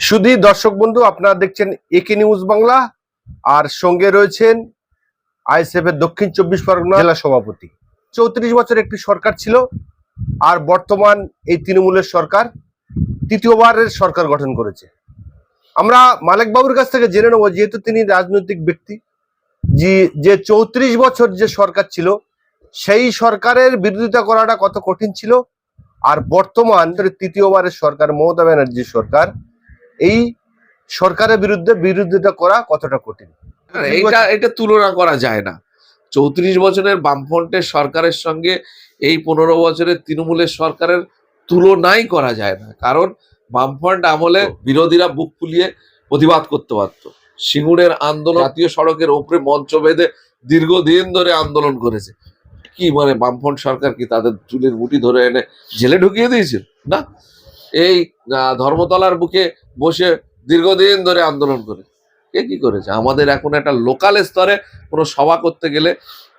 শুধু দর্শক বন্ধু, আপনারা দেখছেন একে নিউজ বাংলা, আর সঙ্গে রয়েছেন আইএসএফ এর দক্ষিণ চব্বিশ পরগনা জেলা সভাপতি। চৌত্রিশ বছর একটি সরকার ছিল, আর বর্তমান এই তৃণমূলের সরকার তৃতীয়বারের সরকার গঠন করেছে। আমরা মালিক বাবুর কাছ থেকে জেনে নেব, যেহেতু তিনি রাজনৈতিক ব্যক্তি যে চৌত্রিশ বছর যে সরকার ছিল, সেই সরকারের বিরোধিতা করাটা কত কঠিন ছিল, আর বর্তমান তৃতীয়বারের সরকার মমতা ব্যানার্জির সরকার এই সরকারের বিরুদ্ধে বিরোধিতা করা কতটা কঠিন? এটা এটা তুলনা করা যায় না। চৌত্রিশ বছরের বামফ্রন্টের সরকারের সঙ্গে এই পনেরো বছরের তৃণমূলের সরকারের তুলনাই করা যায় না। কারণ বামফ্রন্ট আমলে বিরোধীরা বুক ফুলিয়ে প্রতিবাদ করতে পারত। সিঙ্গুরের আন্দোলন জাতীয় সড়কের ওপরে মঞ্চ বেঁধে দীর্ঘদিন ধরে আন্দোলন করেছে। কি মানে বামফ্রন্ট সরকার কি তাদের চুলের মুঠি ধরে এনে জেলে ঢুকিয়ে দিয়েছিল? না। এই ধর্মতলার বুকে বসে দীর্ঘদিন ধরে আন্দোলন করে। কে কি করেছে? আমাদের এখন একটা লোকাল স্তরে কোনো সভা করতে গেলে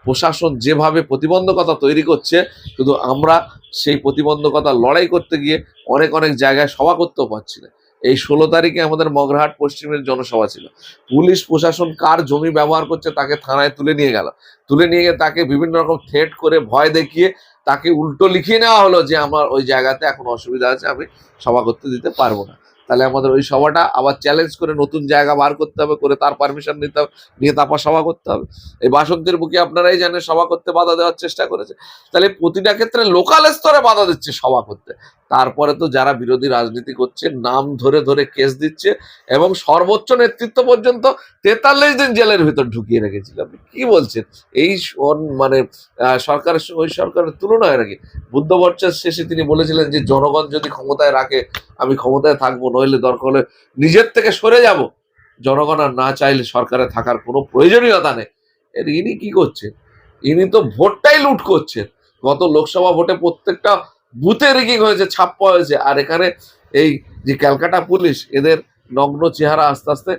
প্রশাসন যেভাবে প্রতিবন্ধকতা তৈরি করছে, শুধু আমরা সেই প্রতিবন্ধকতা লড়াই করতে গিয়ে অনেক অনেক জায়গায় সভা করতেও পারছি না। এই ষোলো তারিখে আমাদের মগরাহাট পশ্চিমের জনসভা ছিল। পুলিশ প্রশাসন কার জমি ব্যবহার করছে তাকে থানায় তুলে নিয়ে গেল। তুলে নিয়ে গিয়ে তাকে বিভিন্ন রকম থ্রেট করে ভয় দেখিয়ে তাকে উল্টো লিখিয়ে নেওয়া হলো যে আমার ওই জায়গাতে এখন অসুবিধা আছে, আমি সভা করতে দিতে পারব না। তাহলে আমাদের ওই সভাটা আবার চ্যালেঞ্জ করে নতুন জায়গা বার করতে হবে, করে তার পারমিশন নিতে হবে, নিয়ে তারপর সভা করতে হবে। এই বাসন্তের বুকে আপনারাই জানেন সভা করতে বাধা দেওয়ার চেষ্টা করেছে। তাহলে প্রতিটা ক্ষেত্রে লোকাল স্তরে বাধা দিচ্ছে সভা করতে। তারপরে তো যারা বিরোধী রাজনীতি করছে, নাম ধরে ধরে কেস দিচ্ছে এবং সর্বোচ্চ নেতৃত্ব পর্যন্ত তেতাল্লিশ দিন জেলের ভিতর ঢুকিয়ে রেখেছিল। আপনি কি বলছেন? এই মানে সরকারের ওই সরকারের তুলনায় নাকি? বুদ্ধ বর্ষের শেষে তিনি বলেছিলেন যে, জনগণ যদি ক্ষমতায় রাখে, আমি ক্ষমতায় থাকব নইলে দরকার হলে নিজের থেকে সরে যাব। জনগণ আর না চাইলে সরকারে থাকার কোনো প্রয়োজনীয়তা নেই। এর ইনি কি করছেন? ইনি তো ভোটটাই লুট করছেন। গত লোকসভা ভোটে প্রত্যেকটা বুথে রিগিং হয়েছে, ছাপ্পা হয়েছে। আর এখানে এই যে ক্যালকাটা পুলিশ, এদের নগ্ন চেহারা আস্তে আস্তে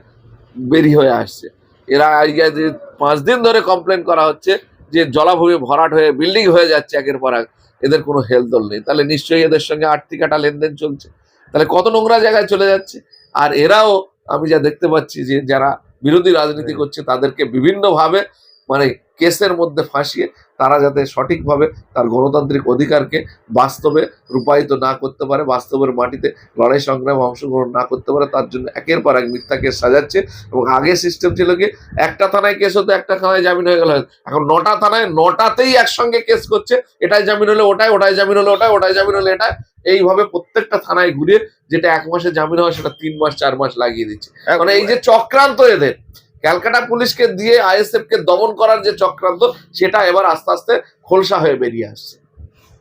বেরিয়ে হয়ে আসছে। এরা যে পাঁচ দিন ধরে কমপ্লেন করা হচ্ছে যে জলাভূমি ভরাট হয়ে বিল্ডিং হয়ে যাচ্ছে একের পর এক। এদের কোনো হেলদোল নেই। তাহলে নিশ্চয়ই এদের সঙ্গে আর্থিক একটা লেনদেন চলছে। তাহলে কত নোংরা জায়গায় চলে যাচ্ছে? আর এরাও আমি যা দেখতে পাচ্ছি যে যারা বিরোধী রাজনীতি করছে তাদেরকে বিভিন্নভাবে মানে কেসের মধ্যে ফাঁসিয়ে তারা যাতে সঠিকভাবে তার গণতান্ত্রিক অধিকারকে বাস্তবে রূপায়িত না করতে পারে বাস্তবের মাটিতে লড়াই সংগ্রামে অংশগ্রহণ না করতে পারে তার জন্য একের পর এক মিথ্যা কেস সাজাচ্ছে এবং আগে সিস্টেম ছিল কি একটা থানায় কেস হতো একটা থানায় জামিন হয়ে গেল। এখন নটা থানায় নটাতেই একসঙ্গে কেস করছে এটাই জামিন হলে ওটাই ওটাই জামিন হলে ওটাই ওটাই জামিন হলে এটা এইভাবে প্রত্যেকটা থানায় ঘুরে যেটা এক মাসে জামিন হয় সেটা তিন মাস চার মাস লাগিয়ে দিচ্ছে। মানে এই যে চক্রান্ত এদের ক্যালকাটা পুলিশকে দিয়ে আইএসএফ কে দমন করার যে চক্রান্ত সেটা এবার আস্তে আস্তে খোলসা হয়ে বেরিয়ে আসছে।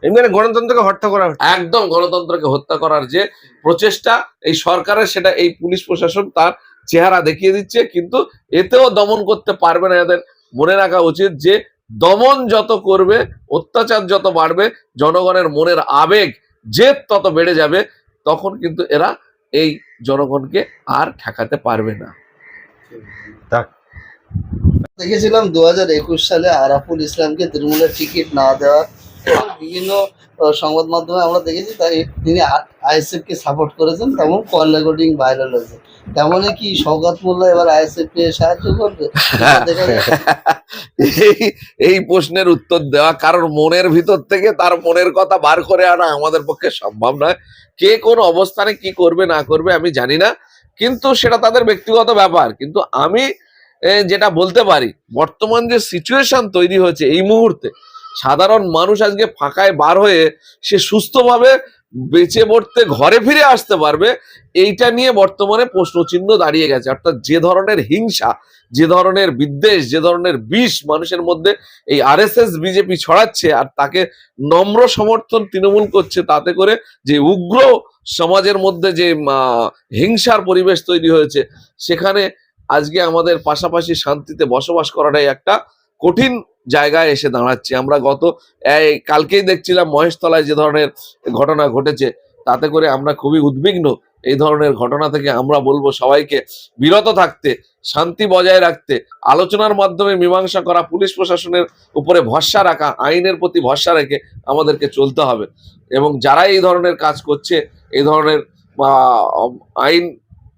এমনি গণতন্ত্রকে হত্যা করা একদম গণতন্ত্রকে হত্যা করার যে প্রচেষ্টা এই সরকারের সেটা এই পুলিশ প্রশাসন তার চেহারা দেখিয়ে দিচ্ছে কিন্তু এতেও দমন করতে পারবে না এদের। মনে রাখা উচিত যে দমন যত করবে অত্যাচার যত বাড়বে জনগণের মনের আবেগ জেদ তত বেড়ে যাবে তখন কিন্তু এরা এই জনগণকে আর ঠেকাতে পারবে না। দেখেছিলাম দু হাজার একুশ সালে আরাফুল ইসলামকে তৃণমূলের টিকিট না দেওয়া বিভিন্ন সংবাদ মাধ্যমে আমরা দেখেছি তাই তিনি আইএসএফ কে সাপোর্ট করেছেন তেমন কল রেকর্ডিং ভাইরাল হয়েছে। তেমনই কি সৌগাত মোল্লা এবার আইএসএফ কে সাহায্য করবে? এই এই প্রশ্নের উত্তর দেওয়া কারোর মনের ভিতর থেকে তার মনের কথা বার করে আনা আমাদের পক্ষে সম্ভব নয়। কে কোন অবস্থানে কি করবে না করবে আমি জানি না। কিন্তু সেটা তাদের ব্যক্তিগত ব্যাপার। কিন্তু আমি যেটা বলতে পারি, বর্তমান যে সিচুয়েশন তৈরি হয়েছে এই মুহূর্তে, সাধারণ মানুষ আজকে ফাঁকায় বার হয়ে সে সুস্থভাবে বেঁচে পড়তে ঘরে ফিরে আসতে পারবে, এইটা নিয়ে বর্তমানে প্রশ্নচিহ্ন দাঁড়িয়ে গেছে। অর্থাৎ যে ধরনের হিংসা, যে ধরনের বিদ্বেষ, যে ধরনের বিষ মানুষের মধ্যে এই আরএসএস, বিজেপি ছড়াচ্ছে আর তাকে নম্র সমর্থন তৃণমূল করছে, তাতে করে যে উগ্র সমাজের মধ্যে যে হিংসার পরিবেশ তৈরি হয়েছে, সেখানে আজকে আমাদের পাশাপাশি শান্তিতে বসবাস করাটাই একটা কঠিন জায়গায় এসে দাঁড়াচ্ছে। আমরা গত, এই কালকেই দেখছিলাম মহেশতলায় যে ধরনের ঘটনা ঘটেছে, তাতে করে আমরা খুবই উদ্বিগ্ন। এই ধরনের ঘটনা থেকে আমরা বলব সবাইকে বিরত থাকতে শান্তি বজায় রাখতে আলোচনার মাধ্যমে মীমাংসা করা পুলিশ প্রশাসনের উপরে ভরসা রাখা আইনের প্রতি ভরসা রেখে আমাদেরকে চলতে হবে। এবং যারা এই ধরনের কাজ করছে এই ধরনের আহ, আইন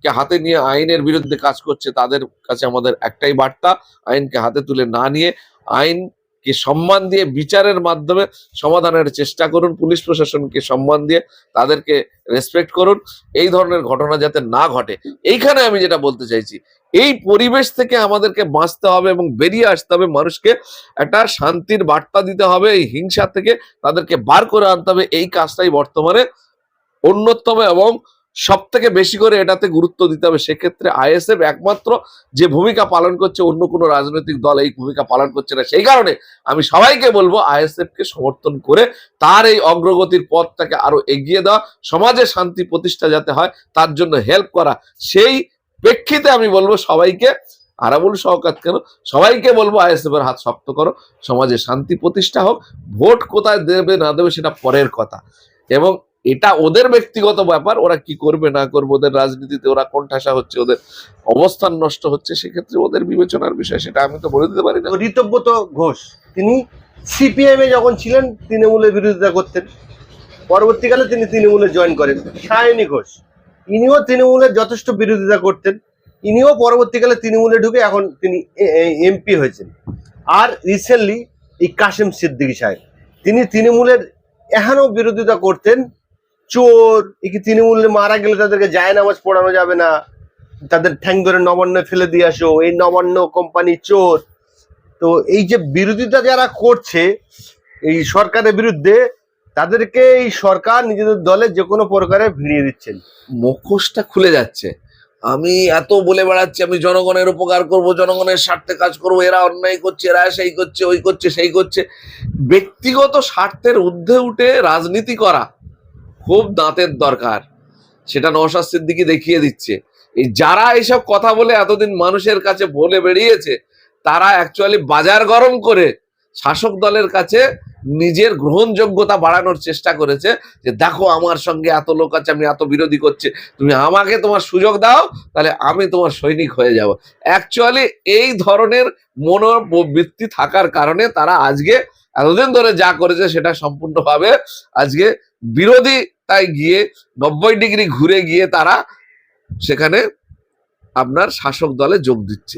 কে হাতে নিয়ে আইনের বিরুদ্ধে কাজ করছে তাদের কাছে আমাদের একটাই বার্তা আইনকে হাতে তুলে না নিয়ে আইনকে সম্মান দিয়ে বিচারের মাধ্যমে সমাধানের চেষ্টা করুন, পুলিশ প্রশাসনকে সম্মান দিয়ে তাদেরকে রেসপেক্ট করুন। এই ধরনের ঘটনা যাতে না ঘটে। এইখানে আমি যেটা বলতে চাইছি, এই পরিবেশ থেকে আমাদেরকে বাঁচতে হবে এবং বেরিয়ে আসতে হবে। মানুষকে একটা শান্তির বার্তা দিতে হবে, এই হিংসা থেকে তাদেরকে বার করে আনতে হবে। এই কাজটাই বর্তমানে অন্যতম এবং সব থেকে বেশি করে এটাতে গুরুত্ব দিতে হবে, সেক্ষেত্রে আইএসএফ একমাত্র যে ভূমিকা পালন করছে, অন্য কোনো রাজনৈতিক দল এই ভূমিকা পালন করছে না। সেই কারণে আমি সবাইকে বলব আইএসএফ কে সমর্থন করে তার এই অগ্রগতির পথটাকে আরও এগিয়ে দেওয়া, সমাজে শান্তি প্রতিষ্ঠা যাতে হয়, তার জন্য হেল্প করা। সেই প্রেক্ষিতে আমি বলব, সবাইকে আরাবুল সহকাত কেন? সবাইকে বলব আইএসএফ এর হাত শক্ত করো, সমাজে শান্তি প্রতিষ্ঠা হোক, ভোট কোথায় দেবে না দেবে সেটা পরের কথা। এবং এটা ওদের ব্যক্তিগত ব্যাপার, ওরা কি করবে, না করবে, ওদের রাজনীতিতে ওরা কোন ঠাসা হচ্ছে, ওদের অবস্থান নষ্ট হচ্ছে, সেক্ষেত্রে ওদের বিবেচনার বিষয়, সেটা আমি তো বলে দিতে পারি না। ঋতব্রত ঘোষ। তিনি সিপিএম এ যখন ছিলেন, তৃণমূলের বিরোধিতা করতেন। পরবর্তীকালে তিনি তৃণমূলে জয়েন করেন। সায়নী ঘোষ। ইনিও তৃণমূলের যথেষ্ট বিরোধিতা করতেন। ইনিও পরবর্তীকালে তৃণমূলে ঢুকে এখন তিনি এমপি হয়েছেন। আর রিসেন্টলি এই কাশেম সিদ্দিকী সাহেব, তিনি তৃণমূলের এখনও বিরোধিতা করতেন চোর এই কি তৃণমূলে মারা গেলে তাদেরকে যায় নামাজ পড়ানো যাবে না? তাদের ঠ্যাং ধরে নবান্ন ফেলে দিয়ে আসো, এই নবান্ন কোম্পানি চোর। তো এই যে বিরোধিতা যারা করছে, এই সরকারের বিরুদ্ধে তাদেরকে এই সরকার নিজেদের দলে যে কোনো প্রকারে ভিড়িয়ে দিচ্ছেন। মুখোশটা খুলে যাচ্ছে। আমি এত বলে বেড়াচ্ছি, আমি জনগণের উপকার করব, জনগণের স্বার্থে কাজ করব, এরা অন্যায় করছে, এরা সেই করছে, ওই করছে, সেই করছে। ব্যক্তিগত স্বার্থের ঊর্ধ্বে উঠে রাজনীতি করা খুব দাঁতের দরকার। সেটা নওশাদ সিদ্দিকি দেখিয়ে দিচ্ছে। এই যারা এইসব কথা বলে এতদিন মানুষের কাছে বলে বেরিয়েছে, তারা অ্যাকচুয়ালি বাজার গরম করে শাসক দলের কাছে নিজের গ্রহণযোগ্যতা বাড়ানোর চেষ্টা করেছে যে, দেখো, আমার সঙ্গে এত লোক আছে, আমি এত বিরোধী করছে, তুমি আমাকে তোমার সুযোগ দাও, তাহলে আমি তোমার সৈনিক হয়ে যাব। অ্যাকচুয়ালি এই ধরনের মনোবৃত্তি থাকার কারণে তারা আজকে এতদিন ধরে যা করেছে সেটা সম্পূর্ণভাবে আজকে বিরোধী তাই গিয়ে নব্বই ডিগ্রি ঘুরে গিয়ে তারা সেখানে আপনার শাসক দলে যোগ দিচ্ছে।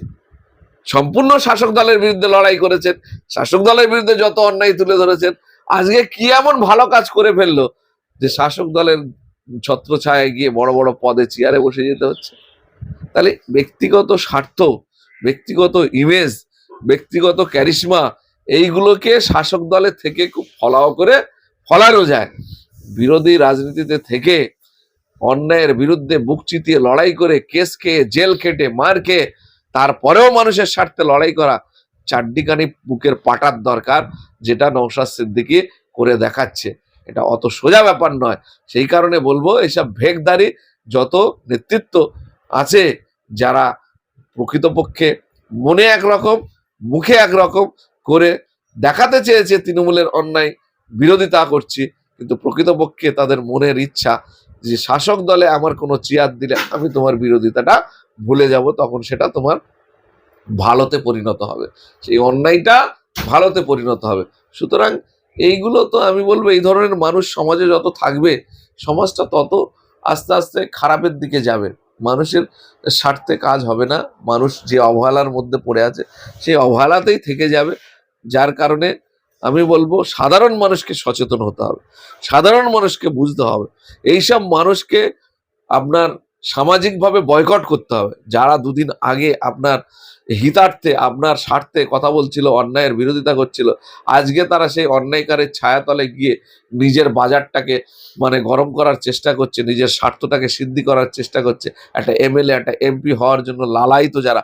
সম্পূর্ণ শাসক দলের বিরুদ্ধে লড়াই করেছেন, শাসক দলের বিরুদ্ধে যত অন্যায় তুলে ধরেছেন, আজকে কি এমন ভালো কাজ করে ফেলল যে শাসক দলের ছত্রছায়ায় গিয়ে বড় বড় পদে চেয়ারে বসে যেতে হচ্ছে? তাহলে ব্যক্তিগত স্বার্থ, ব্যক্তিগত ইমেজ ব্যক্তিগত ক্যারিশমা এইগুলোকে শাসক দলের থেকে খুব ফলাও করে ফলানো যায়। বিরোধী রাজনীতিতে থেকে অন্যায়ের বিরুদ্ধে বুক চিতিয়ে লড়াই করে কেস খেয়ে, জেল খেটে, মার খেয়ে, তারপরেও মানুষের স্বার্থে লড়াই করা চারটিখানি বুকের পাটার দরকার যেটা নৌশাদ সিদ্দিকি করে দেখাচ্ছে। এটা অত সোজা ব্যাপার নয়। সেই কারণে বলব এইসব ভেগদারি যত নেতৃত্ব আছে যারা প্রকৃতপক্ষে মনে একরকম, মুখে একরকম করে দেখাতে চেয়েছে তৃণমূলের অন্যায়, বিরোধিতা করছি, কিন্তু প্রকৃতপক্ষে তাদের মনের ইচ্ছা যে শাসক দলে আমার কোনো চেয়ার দিলে আমি তোমার বিরোধিতাটা ভুলে যাব, তখন সেটা তোমার ভালোতে পরিণত হবে। সেই অন্যায়টা ভালোতে পরিণত হবে। সুতরাং এইগুলো তো আমি বলব, এই ধরনের মানুষ সমাজে যত থাকবে, সমাজটা তত আস্তে আস্তে খারাপের দিকে যাবে। মানুষের স্বার্থে কাজ হবে না, মানুষ যে অবহেলার মধ্যে পড়ে আছে, সেই অবহেলাতেই থেকে যাবে। যার কারণে আমি বলব সাধারণ মানুষকে সচেতন হতে হবে। সাধারণ মানুষকে বুঝতে হবে। এইসব মানুষকে আপনার সামাজিকভাবে বয়কট করতে হবে। যারা দুদিন আগে আপনার হিতার্থে, আপনার স্বার্থে কথা বলছিল, অন্যায়ের বিরোধিতা করছিল, আজকে তারা সেই অন্যায়কারের ছায়াতলে গিয়ে নিজের বাজারটাকে মানে গরম করার চেষ্টা করছে, নিজের স্বার্থটাকে সিদ্ধি করার চেষ্টা করছে। একটা এমএলএ, একটা এমপি হওয়ার জন্য লালায়িত যারা,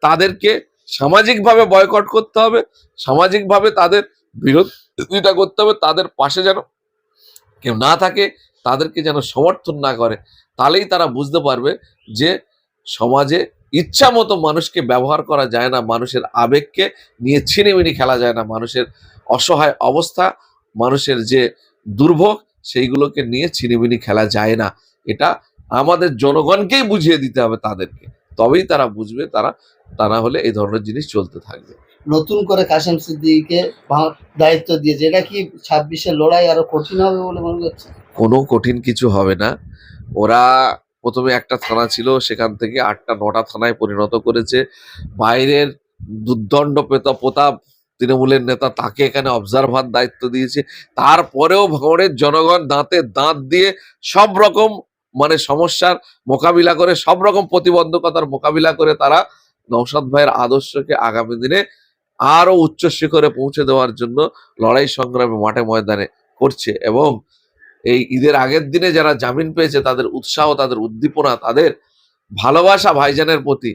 তাদেরকে সামাজিকভাবে বয়কট করতে হবে, সামাজিকভাবে তাদের বিরোধিতা করতে হবে, তাদের পাশে যেন কেউ না থাকে, তাদেরকে যেন সমর্থন না করে, তাহলেই তারা বুঝতে পারবে যে সমাজে ইচ্ছা মতো মানুষকে ব্যবহার করা যায় না, মানুষের আবেগকে নিয়ে ছিনিমিনি খেলা যায় না, মানুষের অসহায় অবস্থা, মানুষের যে দুর্ভোগ, সেইগুলোকে নিয়ে ছিনিমিনি খেলা যায় না। এটা আমাদের জনগণকেই বুঝিয়ে দিতে হবে তাদেরকে। তবেই তারা বুঝবে তারা তা না হলে এই ধরনের জিনিস চলতে থাকবে। নতুন করে কাশেম সিদ্দিকীকে ভা- দায়িত্ব দিয়েছে এটা কি ছাব্বিশের লড়াই আরও কঠিন হবে বলে মনে করছে কোনো কঠিন কিছু হবে না। ওরা প্রথমে একটা থানা ছিল সেখান থেকে আটটা নটা থানায় পরিণত করেছে। বাইরের দুর্দণ্ড পেতা প্রতাপ তৃণমূলের নেতা তাকে এখানে অবজারভার দায়িত্ব দিয়েছে। তারপরেও ভাঙড়ের জনগণ দাঁতে দাঁত দিয়ে সব রকম মানে সমস্যার মোকাবিলা করে, সব রকম প্রতিবন্ধকতার মোকাবিলা করে তারা নৌসাদ ভাইয়ের আদর্শকে আগামী দিনে আরও উচ্চ শিখরে পৌঁছে দেওয়ার জন্য লড়াই সংগ্রামে মাঠে ময়দানে করছে এবং এই ঈদের আগের দিনে যারা জামিন পেয়েছে, তাদের উৎসাহ, তাদের উদ্দীপনা, তাদের ভালোবাসা ভাইজানের প্রতি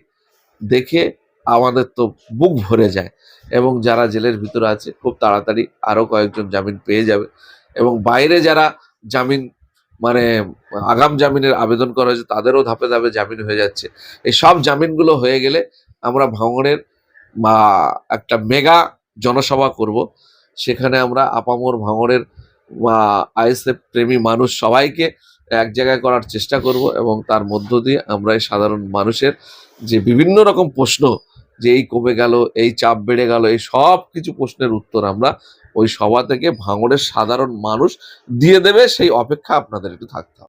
দেখে আমাদের তো বুক ভরে যায় এবং যারা জেলের ভিতরে আছে, খুব তাড়াতাড়ি আরও কয়েকজন জামিন পেয়ে যাবে এবং বাইরে যারা জামিন মানে আগাম জামিনের আবেদন করা হয়েছে, তাদেরও ধাপে ধাপে জামিন হয়ে যাচ্ছে। এই সব জামিনগুলো হয়ে গেলে আমরা ভাঙড়ের বা একটা মেগা জনসভা করব। সেখানে আমরা আপামর ভাঙড়ের বা আইএসএফ প্রেমী মানুষ সবাইকে এক জায়গায় করার চেষ্টা করব এবং তার মধ্য দিয়ে আমরা এই সাধারণ মানুষের যে বিভিন্ন রকম প্রশ্ন, যে এই কমে গেল, এই চাপ বেড়ে গেল, এই সব কিছু প্রশ্নের উত্তর আমরা ওই সভা থেকে ভাঙড়ের সাধারণ মানুষ দিয়ে দেবে সেই অপেক্ষা আপনাদের একটু থাকতে হবে।